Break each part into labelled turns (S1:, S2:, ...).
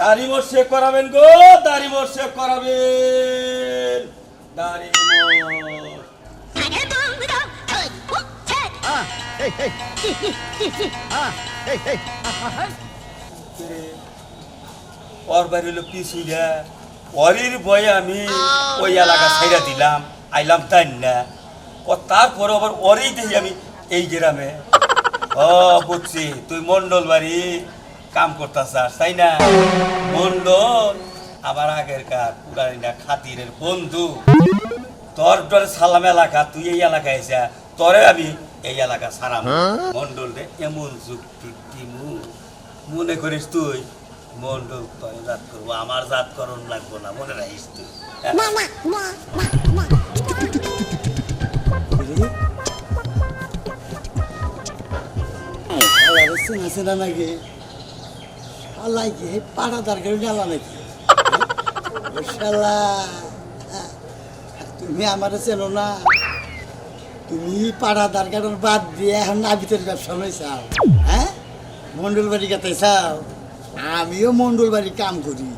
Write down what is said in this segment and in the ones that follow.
S1: দাড়ি শেভ করাবেন গো দাড়ি শেভ করাবেন। দাড়ি ওর বাড়ি হলো বয়ে আমি ওই এলাকা দিলাম আইলাম তাই না? ও তারপরে আবার ওরেই দেখি আমি এই গ্রামে। ও বুঝছি তুই মন্ডল বাড়ি কাম করতেছাস তাই না? মন্ডল আমার আগের কার পুরানি না খাতিরের বন্ধু। তোর তোর সালাম এলাকা তুই এই এলাকায় এসে তোরে আমি এই এলাকা সারাম মন্ডল রে এমন যুক্তি দিমু মনে করিস তুই মন্ডল তোর জাত করব আমার জাত করণ লাগবো না মনে রাখিস তুই।
S2: নাকি? আল্লাহ কি পাড়া দরকার জ্বালা নাকি? শালা, তুমি আমার চেনো না। তুমি পাড়া দরকার বাদ দিয়ে এখন নাবিতের ব্যবসা নয় চাও হ্যাঁ? মন্ডল কাতে চাও? আমিও মন্ডল কাম করি।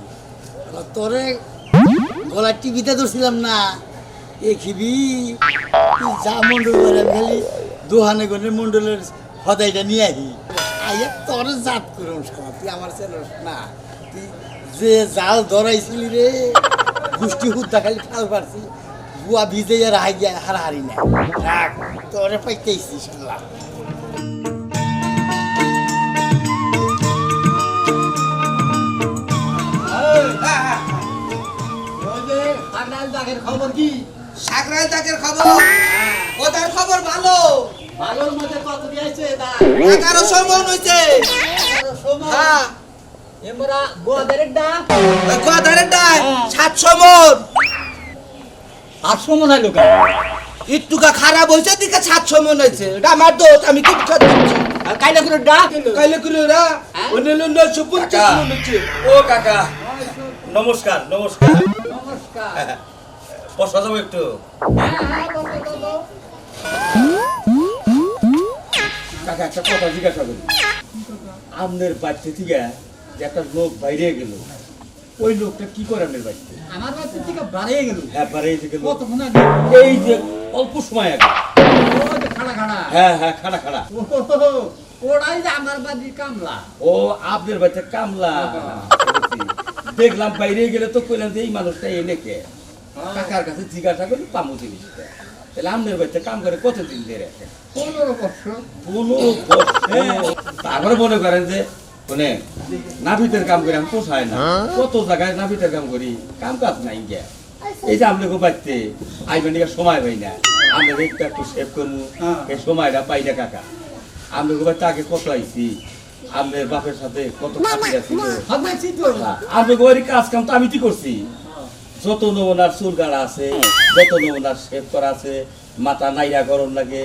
S2: তোরে গলার টিভিতে ধরছিলাম না। এখিবি যা মন্ডল বাড়ি খালি দোহানে গনে মন্ডলের হদাইটা নিয়ে আহি আইয়া তোর জাত করুন সব তুই আমার চেনস না তুই যে জাল ধরাইছিলি রে গুষ্টি হুদ্দা খালি খাল পারছি বুয়া ভিজে আর হাই গিয়া হারাহারি না রাখ তোরে পাইতেইছি শালা। খবর কি?
S3: সাকরাইল তাকের খবর? ওদের খবর ভালো।
S2: ভালোর মধ্যে কত দিয়েছে
S3: এগারোশো মন হয়েছে সাতশো মন।
S2: আটশো মনে হয় লোক
S3: খারাপ হয়েছে দিকে সাতশো মন হয়েছে এটা আমার দোষ আমি খাচ্ছি
S2: কাইলে করে ডা।
S3: কাইলে করে ওরা অন্য নয়শো পঞ্চাশ মন হচ্ছে।
S1: ও কাকা। নমস্কার নমস্কার।
S2: নমস্কার।
S1: বসা যাব একটু। কাকা একটা কথা জিজ্ঞাসা করি। আপনার বাচ্চা থেকে যে একটা লোক বাইরে গেল ওই লোকটা কি করে আপনার বাচ্চা
S2: আমার বাচ্চা থেকে বাড়িয়ে গেল?
S1: হ্যাঁ বাইরে গেল এই যে অল্প সময় আগে।
S2: খাড়া খাড়া।
S1: হ্যাঁ হ্যাঁ খাড়া খাড়া।
S2: ওরাই যে আমার বাড়ির কামলা।
S1: ও আপনার কামলা। দেখলাম বাইরে গেলে তো কইলাম যে এই মানুষটা এনে কে? কাকার কাছে জিজ্ঞাসা করি পামু জিনিসটা। তাহলে কাম করে কতদিন ধরে
S2: পনেরো বছর
S1: পনেরো। তারপরে মনে করেন যে মানে কাম করে আমি পোষায় না কত জায়গায় কাম করি কাম কাজ নাই গিয়া এই যে বাচ্চে আইবেন সময় পাই না আমরা একটু সেভ করব এই সময়টা পাই না কাকা বাচ্চা আগে কত আইছি আপনার বাপের সাথে কত ওই কাজ কাম তো আমি কি করছি যত নমুনার চুল কাটা আছে যত নমুনার শেভ করা আছে মাথা নাইরা গরম লাগে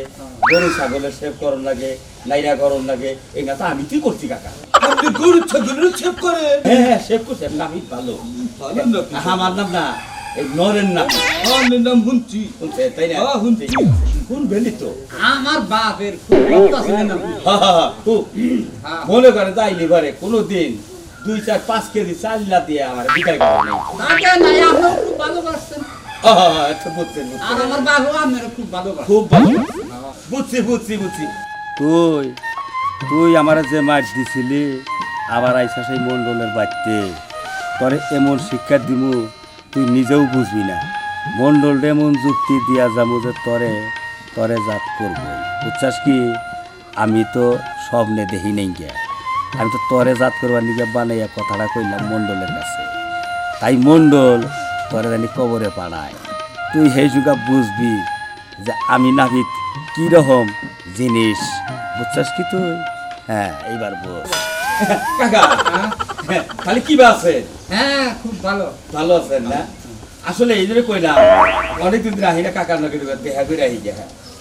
S1: গরু ছাগলের শেভ করন লাগে নাইরা গরম লাগে এই আমি কি করছি কাকা?
S3: আপনি গরু ছাগলের ছেপ করে
S1: হ্যাঁ হ্যাঁ শেভ করছি নামি ভালো।
S3: ভালো
S1: আমার নাম না এই নরেন নাম।
S3: আমার নাম শুনছি
S1: শুনছে তাই না?
S3: হ্যাঁ, শুনছি।
S1: তো।
S2: আমার বাপের খুব। হ্যাঁ।
S1: মনে করে তাই লিভারে কোনো দিন দুই চার পাঁচ কেজি চাল না দিয়ে আমার বিকাই করে। নেই
S2: খুব
S1: আচ্ছা বুঝছেন বুঝছেন।
S2: আর আমার বাবু আপনার খুব ভালোবাসেন
S1: খুব ভালো বুঝছি বুঝছি বুঝছি। তুই তুই আমার যে মাছ দিছিলি আবার আইসা সেই মন্ডলের বাড়িতে। তোরে এমন শিক্ষা দিমু তুই নিজেও বুঝবি না। মন্ডলটা এমন যুক্তি দিয়া যাব যে তরে তরে জাত করব। বুঝছাস কি? আমি তো স্বপ্নে দেখি নেই গিয়া আমি তো তরে জাত করবার নিজে বানাইয়া কথাটা কইলাম মন্ডলের কাছে। তাই মন্ডল তোরে জানি কবরে পাড়ায়। তুই সেই যুগা বুঝবি যে আমি নাভিত কি রকম জিনিস। বুঝছাস কি তুই? হ্যাঁ এইবার বুঝ। কাকা খালি কি আছে
S2: হ্যাঁ খুব ভালো।
S1: ভালো আছেন না? আসলে এই জন্য কইলাম অনেকদিন আহিনা কাকার নকে দেখা করে আহি গিয়া।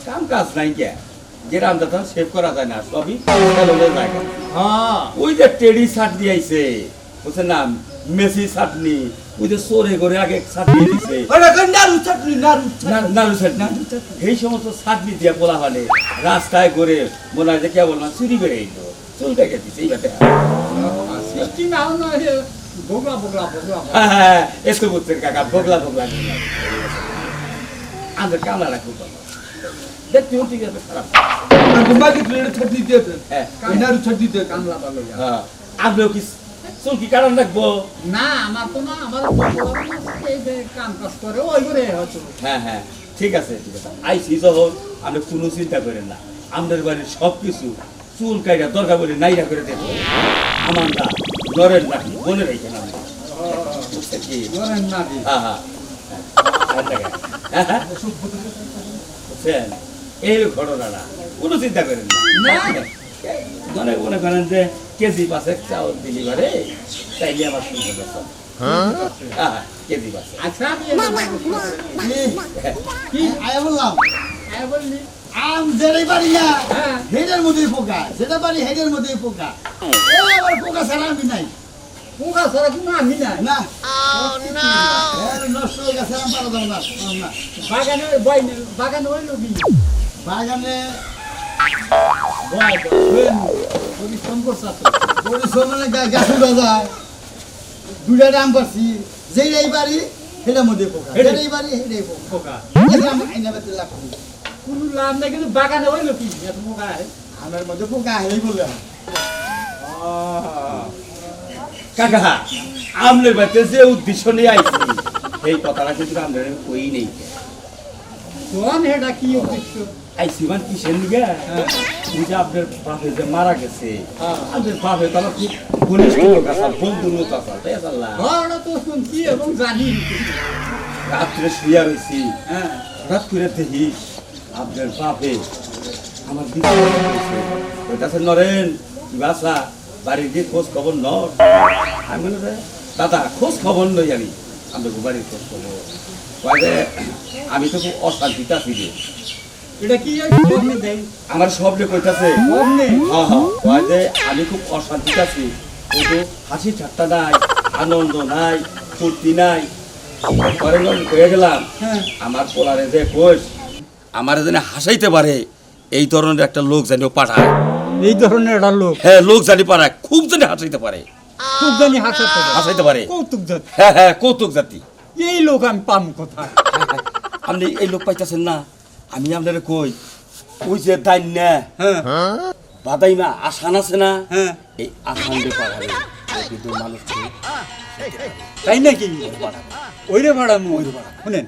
S1: কাম কাজ নাই গিয়া। যে রামদা তো সেভ করা যায় না সবই জায়গা
S2: হ্যাঁ।
S1: ওই যে টেডি চাটনি আইছে বুঝছেন না মেসি চাটনি ওই যে সরে করে আগে চাটনি দিছে।
S3: নাড়ু চাটনি নাড়ু চাটনি
S1: এই সমস্ত চাটনি দিয়া বলা মানে রাস্তায় ঘুরে মনে হয় যে কেবল না চুরি বেড়ে এলো গেছিস এই ব্যাপারে।
S4: বগলা বগলা বগলা
S1: হ্যাঁ হ্যাঁ এসে বুঝছেন কাকা বগলা বগলা। আমাদের কামলা রাখব দেখতেও ঠিক আছে খারাপ।
S4: বাকি প্লেট ছড়ি দিতে
S1: হ্যাঁ।
S4: ছড়ি দিতে
S1: হ্যাঁ। কি কি কারণ রাখব?
S4: না আমার তো না আমার কাম কাজ করে ওই করে
S1: হ্যাঁ হ্যাঁ। ঠিক আছে ঠিক আছে। আইসি যখন আপনি কোনো চিন্তা করেন না। আমাদের বাড়ির সব কিছু চুল কাইরা দরকার বলে নাইরা করে দেবো। আমার না জ্বরের নাকি মনে রেখে না কি? হ্যাঁ হ্যাঁ। হ্যাঁ, হ্যাঁ, হ্যাঁ। এই ঘটনাটা কোনো চিন্তা করেন না।
S4: না।
S1: মনে মনে করেন যে কেজি পাশে চাউল দিলি পারে তাইলে আমার শুনতে পারছ হ্যাঁ? হ্যাঁ, কেজি পাশে
S4: আচ্ছা আমি এবার বলব।
S2: কি? আয়া বললাম।
S4: বললি?
S2: আম যেটাই পারি না। হেডের মধ্যেই পোকা যেটা পারি হেডের মধ্যেই পোকা। এ আবার পোকা ছাড়া আমি নাই।
S4: পোকা ছাড়া কোনো আমি নাই।
S2: না। নষ্ট হয়ে গেছে আম পারা যাবে না।
S4: বাগানে বাগানে হইল কি
S2: বাগানে
S4: পরিশ্রম করছা
S2: পরিশ্রম মানে গাছ উড়া যায়। দুটা দাম পাচ্ছি যেটাই পারি সেটার মধ্যে পোকা।
S4: হেডে।
S2: যেটাই পারি সেটাই পোকা। আইনা পেতে লাভ করি
S4: কোনো লাভ নাই কিন্তু বাগানে হইল কি? এত পোকা
S2: আমার মধ্যে পোকা হেই বললাম
S1: কাকা আমনের বাড়িতে যে উদ্দেশ্য নিয়ে আইছি এই কথাটা কিন্তু আমরা কই নেই।
S4: কোন কি উদ্দেশ্য?
S1: আইসি মানে কিসের নিগে ওই যে আপনার বাপে যে মারা গেছে
S4: হ্যাঁ।
S1: আপনার বাপে তো খুব ঘনিষ্ঠ লোক আছে বন্ধুর মতো আছে তাই আছে আল্লাহ।
S4: ঘরটা তো শুনছি এবং জানি।
S1: রাত্রে শুয়া রয়েছি
S4: হ্যাঁ।
S1: হঠাৎ করে দেখি আপনার বাপে আমার দিকে ওইটাছে নরেন কি বাসা বাড়ির গিয়ে খোঁজ খবর নর? আমি বলি দাদা খোঁজ খবর নই আমি। আপনার বাড়ির খোঁজ খবর আমি তো খুব অশান্তিতে আছি
S4: এটা কি
S1: আমার সবলে কইতাছে হ্যাঁ হ্যাঁ আমি খুব অশান্তিতে আছি কিন্তু হাসি ঠাট্টা নাই আনন্দ নাই ফুর্তি নাই। পরে কয়ে গেলাম
S4: হ্যাঁ।
S1: আমার পোলারে যে কোষ আমার যেন হাসাইতে পারে এই ধরনের একটা লোক জানি পাঠায়।
S4: এই ধরনের একটা লোক?
S1: হ্যাঁ লোক জানি পাঠায় খুব জানি হাসাইতে পারে।
S4: খুব জানি পারে।
S1: হাসাইতে পারে।
S4: কৌতুক জাত।
S1: হ্যাঁ হ্যাঁ কৌতুক জাতি।
S4: এই লোক আমি পাম কোথায়?
S1: আপনি এই লোক পাইতেছেন না। আমি আপনার কই ওই যে দাইন না
S4: হ্যাঁ?
S1: বাদাইমা আসান আছে না?
S4: হ্যাঁ।
S1: এই আসান পাঠাবে কিন্তু মানুষ খুব
S4: তাই নাকি? ওইরে ভাড়া মই শুনেন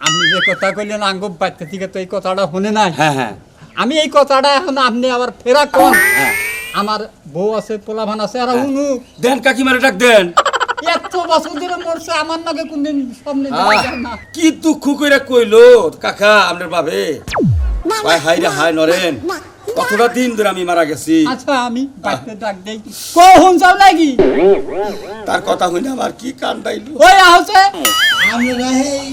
S4: আপনি যে কথা কইলেন আঙ্গ বাচ্চা থেকে তো এই কথাটা শুনে নাই।
S1: হ্যাঁ হ্যাঁ।
S4: আমি এই কথাটা এখন আপনি আবার ফেরা কোন।
S1: হ্যাঁ।
S4: আমার বউ আছে পোলাভান আছে আর উনু
S1: দেন কাকিমারে ডাক দেন।
S4: এত বছর ধরে মরছে আমার নাকি কোনদিন সামনে না।
S1: কি দুঃখ কইরা কইলো? কাকা আপনার বাবে হাই হাই রে হাই নরেন। কতটা দিন ধরে আমি মারা গেছি।
S4: আচ্ছা আমি বাচ্চা ডাক দেই। কখন যাও নাকি?
S1: তার কথা হইলে আমার কি কান্দাইলো?
S4: ওই আহছে
S2: আমরা এই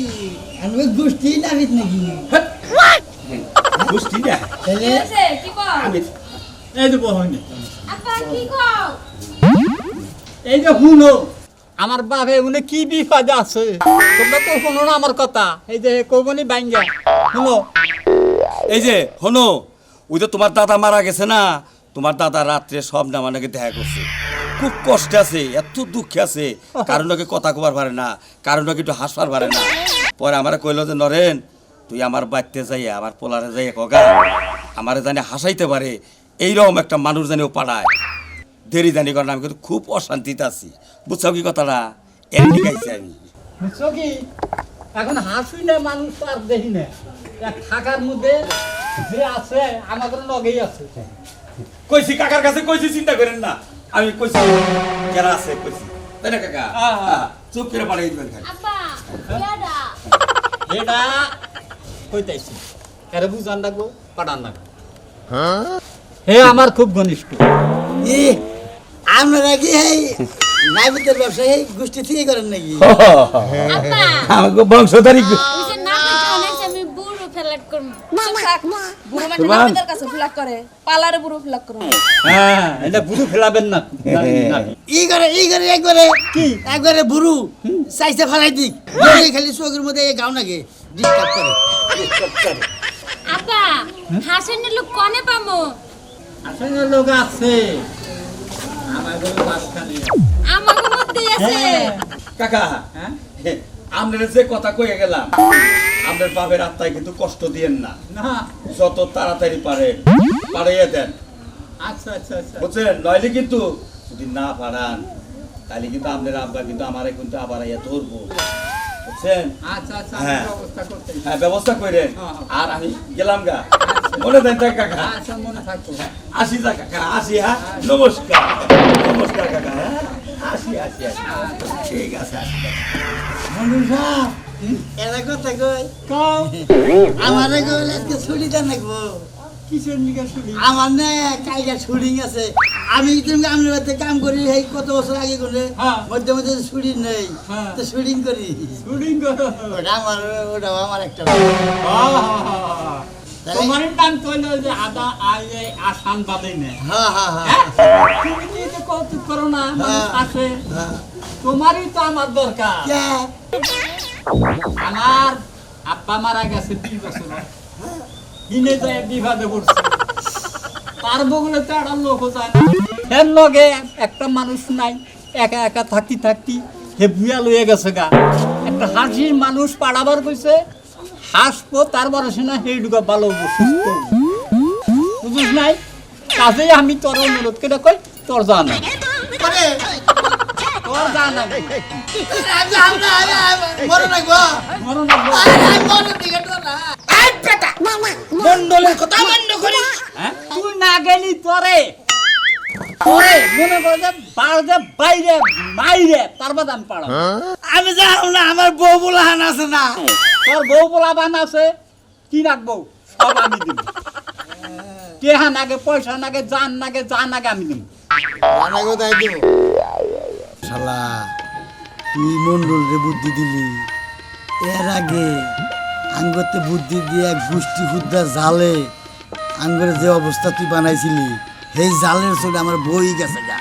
S2: আমি গোষ্ঠী নাবিত নাকি?
S1: বুঝছি না?
S2: তাহলে
S5: কি কও?
S1: আমি
S4: এই যে বহনে।
S5: আপা, কি কও?
S4: এই যে শুনো আমার বাপে উনি কি বিপদ আছে? তোমরা তো শুনো না আমার কথা। এই যে কৌবনি বাইঙ্গা শুনো।
S1: এই যে হনো ওই যে তোমার দাদা মারা গেছে না, তোমার দাদা রাত্রে সব নামানাকে দেখা করছে। খুব কষ্টে আছে, এত দুঃখে আছে। কারণ নাকি কথা কবার পারে না কারণ নাকি একটু হাসবার পারে না। পরে আমার কইলো যে, নরেন, তুই আমার বাড়িতে যাইয়া, আমার পোলারে যাইয়া কগা। আমারে জানি হাসাইতে পারে। এইরকম একটা মানুষ জানি ও পাড়ায় দেরি জানি কারণ আমি কিন্তু খুব অশান্তিতে আছি। বুঝছ কি কথাটা? এমনি গাইছি আমি।
S4: বুঝছ কি? এখন হাসুই না মানুষ তো আর দেখি না। থাকার মধ্যে যে আছে আমাদের লগেই আছে।
S1: কইছি কাকার কাছে কইছি চিন্তা করেন না। আমি কইছি যারা আছে কইছি। তাই না কাকা?
S4: হ্যাঁ, হ্যাঁ।
S1: হ্যাঁ, চুপ করে পাঠিয়ে দিবেন খালি।
S4: এটা কইতাইছি। এর বুঝান লাগবো পাঠান লাগবো। হে আমার খুব ঘনিষ্ঠ।
S2: আমরা কি এই নাবিতের ব্যবসা এই গোষ্ঠী থেকে করেন নাকি?
S1: আমাকে বংশধারী
S5: ওই যে নাপিত আমি বুড়ো ফেলাট করব।
S6: চুপ থাক। বুড়ো মানুষ কাছে ফ্ল্যাগ করে পালারে বুড়ো ফ্ল্যাগ করে
S4: হ্যাঁ এটা বুঝু ফেলাবেন না।
S2: ই করে ই করে একবারে কি? একবারে বুড়ু। চাইছে ফেলাই দিক। খালি চোখের মধ্যে এই গাও নাকি ডিস্টার্ব করে। করে।
S5: আপা, হাসেন লোক কনে পামো?
S4: আসলে লোক আছে। আমার
S6: আছে।
S1: কাকা
S4: হ্যাঁ?
S1: আপনার যে কথা কয়ে গেলাম আপনার বাপের আত্মায় কিন্তু কষ্ট দিয়েন না।
S4: না।
S1: যত তাড়াতাড়ি পারেন পাড়িয়ে দেন।
S4: আচ্ছা আচ্ছা আচ্ছা।
S1: বুঝছেন? নইলে কিন্তু যদি না পারান তাহলে কিন্তু আপনার আব্বা কিন্তু আমারে কিন্তু আবার ইয়ে ধরবো। বুঝছেন?
S4: আচ্ছা আচ্ছা
S1: হ্যাঁ।
S4: ব্যবস্থা
S1: হ্যাঁ ব্যবস্থা করেন
S4: হ্যাঁ।
S1: আর আমি গেলাম গা। মনে দেন কাকা।
S4: আচ্ছা মনে
S1: আসি যা কাকা আসি হ্যাঁ? নমস্কার নমস্কার কাকা হ্যাঁ? আসি আসি আসি। ঠিক আছে
S2: সাহেব এরা কথা কই
S4: কও।
S2: আমার কই আজকে ছুটি দেন নাকবো আমার না কালকে শুটিং আছে। আমি তুমি আপনার বাড়িতে কাম করি এই কত বছর আগে করে
S4: হ্যাঁ।
S2: মধ্যে মধ্যে শুটিং নেই
S4: হ্যাঁ।
S2: তো শুটিং করি।
S4: শুটিং করো।
S2: ওটা আমার ওটাও আমার একটা
S4: তোমার নাম তৈল যে আদা আয়ে আসান বাদে নে।
S2: হ্যাঁ হ্যাঁ হ্যাঁ।
S4: তুমি কি এটা কৌতুক করো না। আসে তোমারই তো আমার দরকার? আমার আব্বা মারা গেছে তিন বছর। যায় বিবাদে পড়ছে। পারব বলে তো একটা লোক যায় না। এর লগে একটা মানুষ নাই একা একা থাকি থাকি হে বুয়া লইয়া গেছে গা। একটা হাসির মানুষ পাড়াবার কইছে হাসবো তার বরসে না সেই ডুগা ভালো সুস্থ বুঝিস নাই? কাজেই আমি তোর অনুরোধ করে কই? তোর জানা। তোর জানা।
S3: মন্ডলের কথা মান্য
S4: হ্যাঁ? তুই না গেলি তোরে তোরে মনে কর যে বাড়ে বাইরে মাইরে তার আমি পাড়া।
S2: আমি যাও না আমার বউ বলাহান আছে না।
S4: তোর বউ বলা বান আছে, কি রাখব? সব আমি দিব। কেহা নাগে পয়সা নাগে জান নাগে জান নাগে আমি দিব।
S2: দিব। শালা, তুই মন্ডল রে বুদ্ধি দিলি। এর আগে আঙ্গতে বুদ্ধি দিয়ে এক গোষ্ঠী হুদ্দা জালে আঙ্গরে যে অবস্থা তুই বানাইছিলি, সেই জালের চোটে আমার বই গেছে গা।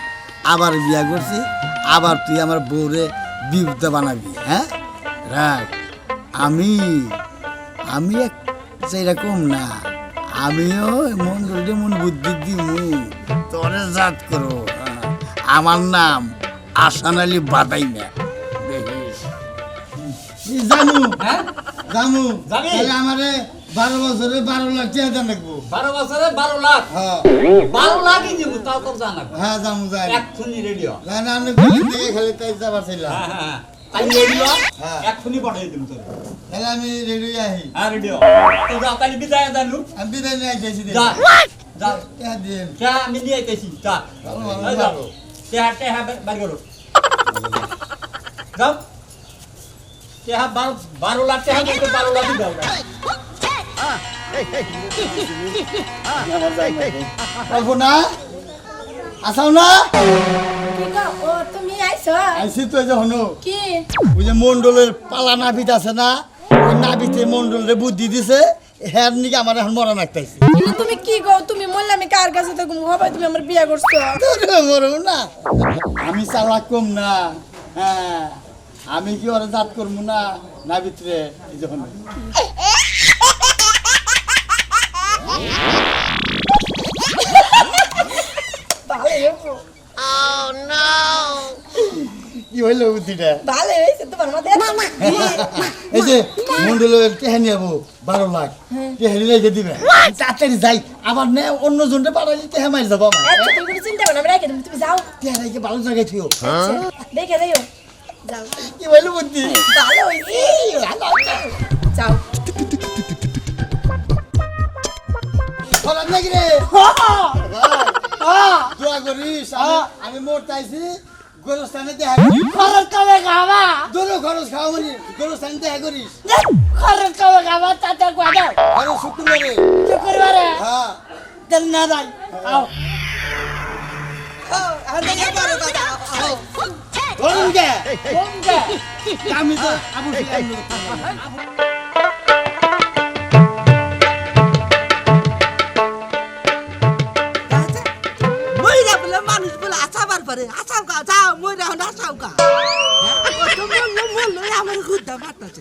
S2: আবার বিয়া করছি, আবার তুই আমার বউরে বিপদা বানাবি হ্যাঁ? রাখ। আমি আমি এক সেরকম না আমিও মন্ডল মন বুদ্ধি দিমু তোরে জাত করো হ্যাঁ। আমার নাম আসান আলী বাদাই না জানু
S4: হ্যাঁ
S2: জানু। আমারে বারো বছরে বারো লাখ চেয়ে রাখব।
S4: বারো বছরে বারো লাখ?
S2: হ্যাঁ।
S4: বারো লাখই দিব তাও জানা
S2: হ্যাঁ জামু যাই
S4: এক্ষুনি রেডিও।
S2: না না আমি খালি তাই যাবার
S4: হ্যাঁ হ্যাঁ তাই রেডিও?
S2: হ্যাঁ।
S4: এক্ষুনি পাঠিয়ে দিব তোর।
S2: তাহলে আমি রেডি আহি
S4: হ্যাঁ রেডিও তো যা তাই বিদায় জানলু
S2: আমি বিদায় নিয়ে আইতেছি
S4: যা যা
S2: দিন
S4: যা আমি নিয়ে আইতেছি যা যাও।
S2: ভালো।
S4: টেহা টেহা বাড়ি করো যাও টেহা বারো বারো লাখ টেহা বলতে বারো লাখই দাও
S2: অল্প না আসাও না
S6: কি
S2: আইসি তো যে হনো
S6: কি
S2: ওই যে মন্ডলের পালা নাবিত আছে না ওই নাবিতে মন্ডলের বুদ্ধি দিছে হ্যার নিকে আমার এখন মরা নাকতাইছে
S6: তুমি কি গো তুমি বললে আমি কার কাছে তো হবে তুমি আমার বিয়ে করছ।
S2: মরব না। আমি চালাক কম না। হ্যাঁ আমি কি ওরা জাত করব না? না ভিতরে এই যখন কি হইল বুদ্ধিটা?
S6: ভালো হয়েছে তোমার মধ্যে
S2: এই যে মন্ডলের টেহানি যাব বারো লাখ। টেহানি রেখে দিবে? তাড়াতাড়ি যাই। আবার নে অন্য জনটা পাঠাইলে টেহা মারি যাব আমার?
S6: তুমি কোনো চিন্তা করো না আমি রেখে দেবো তুমি যাও।
S2: টেহা রেখে ভালো জায়গায় থিও?
S6: আচ্ছা, দেখে যাইও যাও।
S2: কি হইল বুদ্ধি?
S6: ভালো হয়েছে। যাও।
S2: ফলাম নাকি রে? দোয়া করিস। আমি- মোট চাইছি গোরস্থানে দেখা করিস।
S6: খরচ কবে খাবা?
S2: দোনো খরচ খাওয়া মানে গোরস্থানে দেখা করিস।
S6: খরচ কবে খাবা? তাতে কথা
S2: আরে শুক্রবারে।
S6: শুক্রবারে
S2: হ্যাঁ।
S6: তেল না যাই আও
S2: ধরুন কে?
S6: বন্ধে
S2: আমি তো আবু সুফিয়ান
S3: পারে। আছাও কা যাও মইরা হন আছাও কা তো বলল বলল আমার খুদ্দা ফাটাছে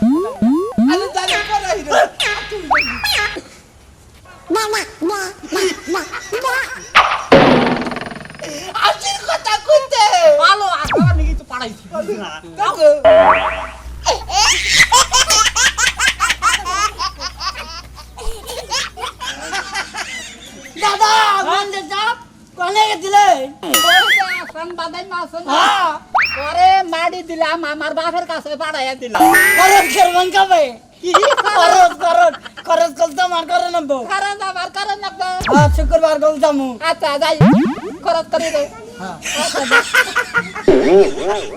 S3: আসির কথা কইতে
S4: ভালো আসাবার নিজে তো পাড়াইছি
S3: দাদা বন্ধে চাপ কোনে গেছিলে
S4: আসান বাদাই মাছ
S3: হ্যাঁ
S4: পরে মাড়ি দিলাম আমার বাপের কাছে পাড়াইয়া দিলাম
S3: কবে খরচ খরচ খরচ করতে আমার করে নেব।
S4: কারণ আমার কারণ আপনার
S3: হ্যাঁ শুক্রবার যাব।
S4: আচ্ছা যাই। খরচ করে দে।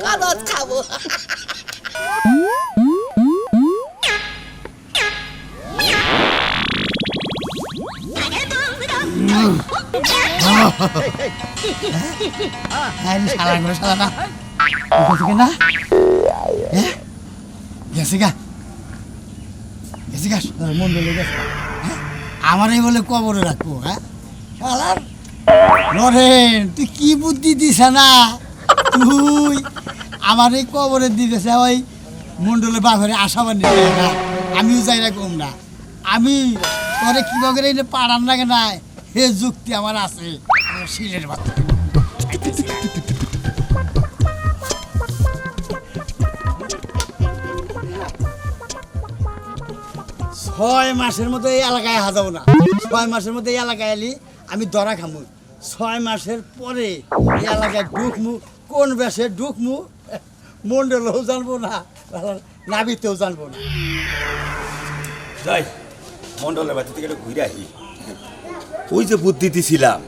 S3: খরচ খাব। হ্যাঁ শালা করে গেছে কিনা? হ্যাঁ গেছে গা? গেছে? হ্যাঁ? আমারই বলে কবরে রাখব হ্যাঁ? শালার। তুই কি বুদ্ধি দিস না? তুই আমার এই কবরের দিতেছে, ওই মন্ডলের বাঘরে আশাবান না। আমিও যাই কম না। আমি তোরে কীভাবে করে এনে পাড়ান লাগে না হে যুক্তি আমার আছে। শিলের বাচ্চা। ছয় মাসের মধ্যে এই এলাকায় হাজাবো না। ছয় মাসের মধ্যে এই এলাকায় এলি, আমি দরা খামু। ছয় মাসের পরে এই এলাকায় ঢুকমু, কোন বেশে ঢুকমু, মন্ডলেও জানব না, নাবিতেও জানব না।
S1: যাই, মন্ডলের বাড়ি থেকে ঘুরে আসি। ওই যে বুদ্ধি দিছিলাম,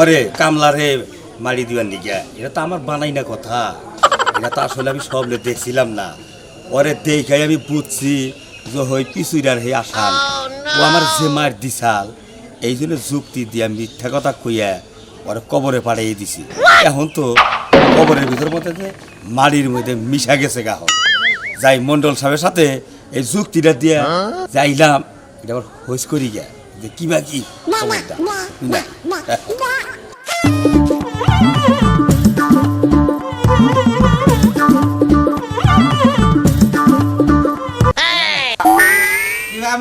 S1: ওরে কামলারে মারি দিবার নিগা এটা তো আমার বানাই না কথা। এটা তো আসলে আমি সব দেখছিলাম না। ওরে দেখাই আমি বুঝছি যে পিছুইরার হে আসান ও আমার যে মার দিছাল এই জন্য যুক্তি দিয়া মিথ্যা কথা কইয়া ওরে কবরে পাঠিয়ে দিছি। এখন তো কবরের ভিতর মধ্যে যে মাড়ির মধ্যে মিশা গেছে গাহ যাই মন্ডল সাহেবের সাথে এই যুক্তিটা দিয়া যাইলাম এটা আবার হইস করি গা যে কিবা কি। না।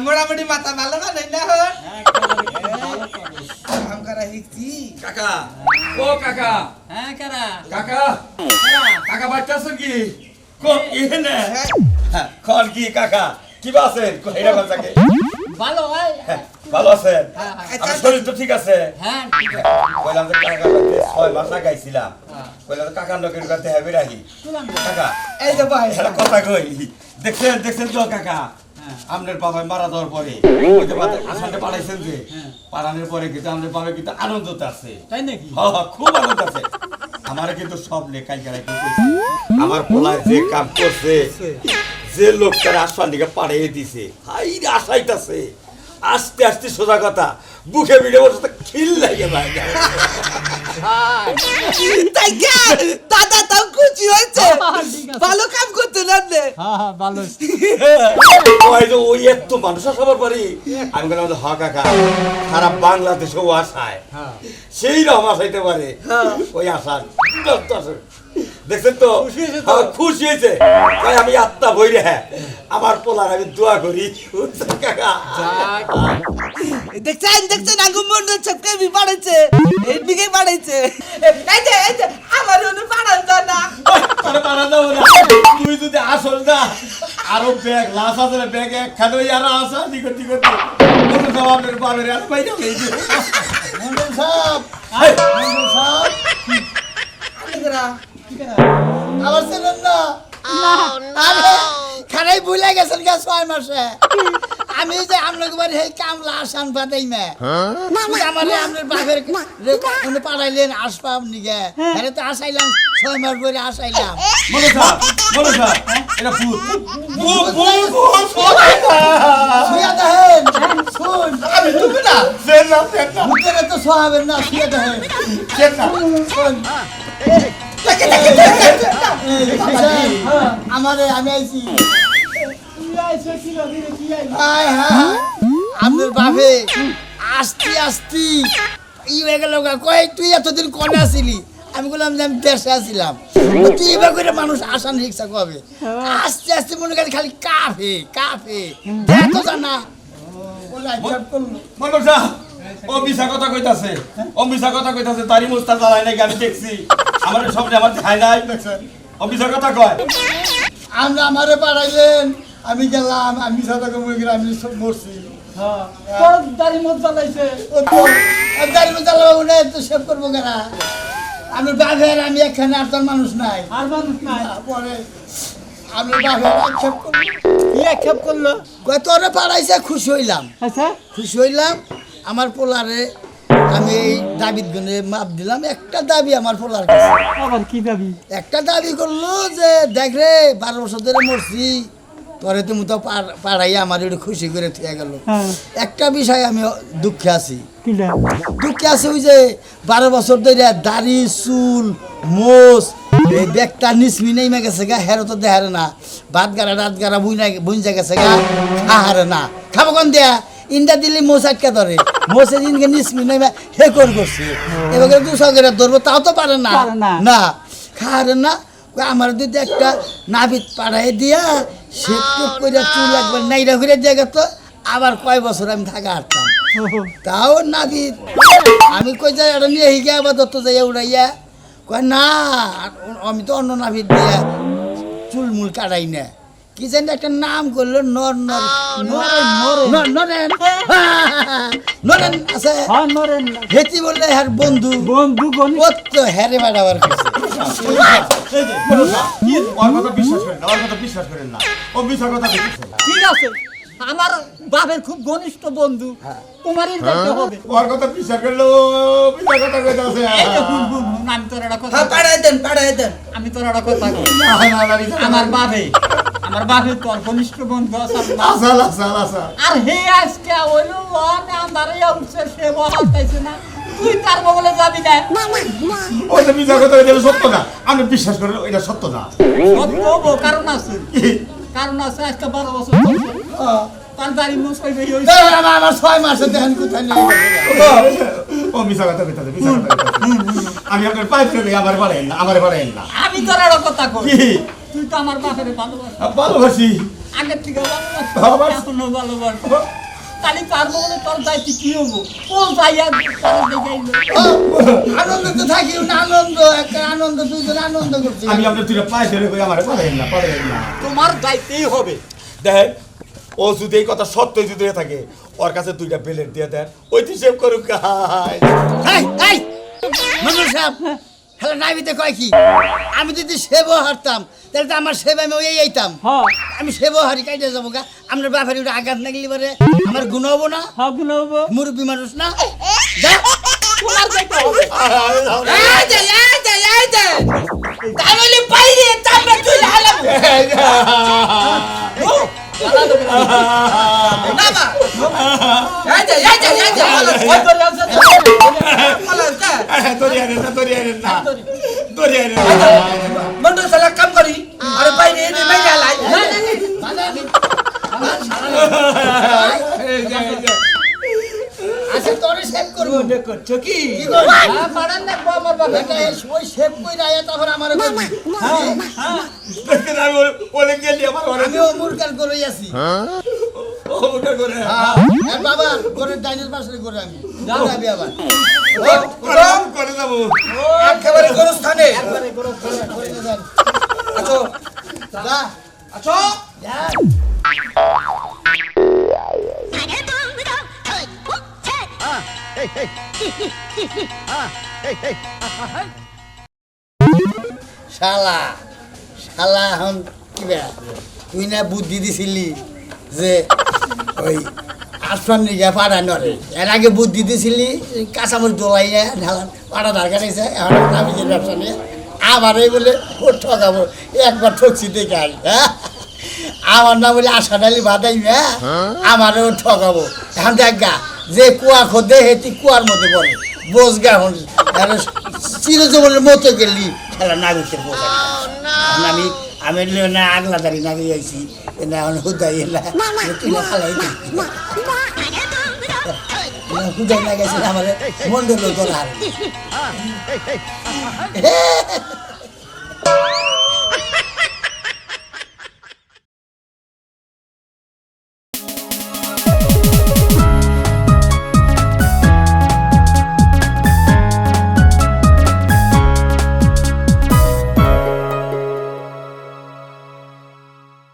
S3: মোটামুটি মাথা ভালো না নাই না কাম করা শিখছি।
S1: কাকা ও কাকা।
S4: হ্যাঁ কারা?
S1: কাকা কাকা বাচ্চা আছো কি? কো এখানে? হ্যাঁ, কল কি কাকা? কি আছেন? বাচ্চাকে
S4: ভালো হয়।
S1: হ্যাঁ, ভালো আছেন? আমার শরীর তো ঠিক আছে।
S4: হ্যাঁ
S1: কইলাম যে কাকা বাড়িতে ছয় মাস গাইছিলাম কইলাম যে কাকার লোকের কাছে হেবে রাখি কাকা
S3: এই যে ভাই।
S1: কথা কই। দেখছেন দেখছেন তো কাকা? আপনার বাবা মারা যাওয়ার পরে আসানটা পাঠাইছেন যে পাঠানোর পরে কিন্তু আমাদের বাবা কিন্তু আনন্দতে আছে।
S4: তাই নাকি?
S1: হ্যাঁ, হ্যাঁ, খুব আনন্দ আছে। আমার কিন্তু সব লেখাই গেলাই আমার পোলায় যে কাম করছে যে লোকটার আসান দিকে পাঠিয়ে দিছে হাই আশাইতাছে। আস্তে আস্তে সোজা কথা। বুকে ভিড়ে বসে তো খিল লাগে ভাই।
S3: তাই গা দাদা তাও খুশি হয়েছে। ভালো কাম করতে লাগলে
S4: হ্যাঁ হ্যাঁ ভালো।
S1: ওই যে ওই এত মানুষ সবার পারি আমি বললাম হ কাকা সারা বাংলাদেশেও আসায়। সেই রকম আসাইতে পারে। ওই আসার। দেখছেন তো? হ্যাঁ, খুশি হয়েছে। তাই আমি আত্মা বই রে আমার পোলার আমি দোয়া করি।
S3: দেখছেন দেখছেন আগুন মন্ডল সবকে বি বাড়াইছে। এই দিকে বাড়াইছে। এই যে এই যে আমার অনু বাড়ান যায় না
S1: না। তুই যদি আসল না আরও ব্যাগ লাশ আছে ব্যাগ একখানে আরও আসা দিকে দিকে আপনার বাবের আর বাইরে
S2: মন্ডল সাহেব। মন্ডল সাহেব। আবার চেনেন না? আরে খানাই ভুলে গেছেন গা ছয় মাসে। আমি যে আপনাকে বাড়ি সেই কামলা আসান পাতাই মে। আমার আপনার বাপের উনি পাঠাইলেন আসপাম নিগে। আরে তো আসাইলাম ছয় মাস পরে আসাইলাম।
S1: মনো সাহেব, মনো সাহেব, এটা ভূত। ভূত, ভূত, ভূত,
S2: শুয়ে দেখেন শুন
S1: আমি তুমি না, ফের না, ফের না,
S2: ভূতের তো সোহাবেন না শুয়ে দেখেন
S1: ফের না।
S2: আমারে, আমি আইছি। হায় বাপে তুই এতদিন কনে আসিলি? আমি বললাম যে আমি দেশে আসছিলাম তুই এবার করে মানুষ আসান রিক্সা কবে? আস্তে আস্তে মনে করি খালি কাফে কাফে দেখো জানা।
S1: ও কথা কইতাছে। ও কথা কইতাছে তারি মুস্তা নাকি আমি দেখছি। আমার সব আমার নাই। ও কথা কয়।
S2: আমরা আমারে পাঠাইলেন আমি গেলাম আমি গেলাম আমি সব মরছি।
S4: তোর দাড়ি মত জ্বালাইছে।
S2: ও তো আর গাড়ি মধ্যে না তো সেভ করব কেনা। আমি বাঘের আমি এখানে আর তোর মানুষ নাই।
S4: আর মানুষ নাই।
S2: পরে আমি বাঘের আক্ষেপ করব।
S4: কি আক্ষেপ করল?
S2: তোরে পাড়াইছে খুশি হইলাম।
S4: আচ্ছা।
S2: খুশি হইলাম আমার পোলারে আমি এই দাবির গুনে মাপ দিলাম একটা দাবি আমার পোলার কাছে।
S4: আবার কি দাবি?
S2: একটা দাবি করল যে দেখ রে বারো বছর ধরে মরছি পরে তুমি তো পাড়াই আমার একটু খুশি করে থেকে গেল।
S4: হ্যাঁ।
S2: একটা বিষয় আমি দুঃখে আছি। দুঃখে আছে ওই যে বারো বছর ধরে দাড়ি চুল মোষ এই ব্যাগটা নিসমি নেমে গেছে গা হেরো তো দেহারে না। ভাত গাড়া রাত গাড়া বুইনা বুঞ্জা গেছে গা আহারে না। খাব কোন দেয়া? ইন্ডা দিলে মোষ আটকা ধরে? মোষের দিনকে নিসমি নেমে হে কর করছে? এবার দু সঙ্গে ধরবো তাও তো পারে না।
S4: না।
S2: খাহারে না। আমার যদি একটা নাবিত পাড়াই দিয়া সে টুক করে চুল একবার নাইরা ঘুরে জায়গা তো আবার কয় বছর আমি থাকা হারতাম। তাও নাবি আমি কই যাই এটা নিয়ে হিগে আবার দত্ত যাই উড়াইয়া। কয় না আমি তো অন্য নাভি দিয়ে চুলমুল কাটাই না। কি জানি একটা নাম করল নর নর।
S4: নরেন, নরেন।
S2: নরেন। নরেন আছে।
S4: হ্যাঁ নরেন।
S2: হেতি বললে হ্যার বন্ধু।
S4: বন্ধু
S2: ও হ্যারে বাড়াবার
S4: ঠিক আছে আমার বাপের খুব ঘনিষ্ঠ বন্ধু। তোমারই যাইতে হবে।
S1: ওর কথা বিশ্বাস করলে কথা
S4: আমি তোর একটা কথা
S3: হ্যাঁ দেন দেন।
S4: আমি তোর একটা কথা। আমার বাপে আমার বাপে তোর ঘনিষ্ঠ বন্ধু আছে আমার বাপ।
S1: আসাল আসাল আসাল।
S4: আর হে আজকে হইল ওয়ানে আমার উঠছে সে বহাইছে না। তুই তার বগলে যাবি না।
S1: ওইটা মিছা কথা এটা সত্য না। আমি বিশ্বাস করি এটা সত্য না।
S4: সত্য হব, কারণ আছে। কারণ আছে আজকে বারো বছর চলছে। তার দাড়ি মুছ হইবে এই হইছে।
S2: দেখেন আমার ছয় মাসে দেখেন কোথায় নিয়ে
S1: ও মিছা কথা কইতাছে মিছা কথা আমি আপনার ধরে আমার বাড়াইন না আমার বাড়াইন না।
S4: আমি তোর কথা কই। তুই তো আমার বাপের ভালোবাস
S1: ভালোবাসি।
S4: আগের থেকে ভালোবাস
S1: ভালোবাস।
S4: এখনও ভালোবাস তাহলে তার বগলে তোর দায়িত্ব কি হব? কোন যাইয়া
S2: ও, আনন্দ তো থাকি আনন্দ একটা আনন্দ দুইজন আনন্দ করছি।
S1: আমি আপনার দুইটা পায়ে ধরে কই আমার বাড়াইন না বাড়াইন না।
S4: তোমার হবে।
S1: দেখেন ও যদি এই কথা সত্যই যদি থাকে ওর কাছে দুইটা বেলেট দিয়ে দেন ওই হিসেব করুক।
S2: হ্যালো নাইবিতে কয় কি? আমি যদি সেব হারতাম তাহলে তো আমার সেবা আমি ওই আইতাম।
S4: হ্যাঁ
S2: আমি সেব হারি কাইতে যাব গা। আপনার বাপের ওটা আঘাত নাগলি পারে। আমার গুণ হব না।
S4: হ্যাঁ গুলো হব।
S2: মুরব্বী মানুষ না।
S3: তাহলে বাইরে তামরা তুই হালাবো মন্ডল সালা কাম করি আর বাইরে এনে মাইরা লাই
S2: আচ্ছা তোরে সেভ করব।
S3: করছ কি
S2: কি
S4: হ্যাঁ পাড়ান না আমার বাপে
S2: এটা ওই সেভ কইরা আয়া তখন আমার করবি আমি ও মুরকাল করে আছি হ্যাঁ। আর বাবা করে ডাইনের পাশে করে আমি। যাবি। আবার
S3: একেবারে গোরস্থানে।
S2: করে যান।
S3: আছো।
S2: যা।
S3: আছো।
S2: যা। শালা শালা এখন কি তুই না বুদ্ধি দিছিলি যে ওই আসমান নিগা পাড়া নরে এর আগে বুদ্ধি দিছিলি কাঁচামরিচ ঢালান পাড়া দরকার হয়েছে এখন নামিজের ব্যবসা নিয়ে আবার এই বলে ও ঠকাবো একবার ঠকছি দেখে আই হ্যাঁ? আমার না বলে আশা ডালি বাদাই হ্যাঁ? আমারও ঠকাবো। এখন দেখ গা যে কুয়া খোদে হেতি কুয়ার মধ্যে পড়ে। বোঝ গা এখন চিরজীবনের মতো গেলি খেলা নাগরিকের বোঝা আমি আমি না আগলা দাঁড়ি না গিয়েছি না হুদাই এলা না খালাই হুদাই না গেছে আমার মন্ডল তোলার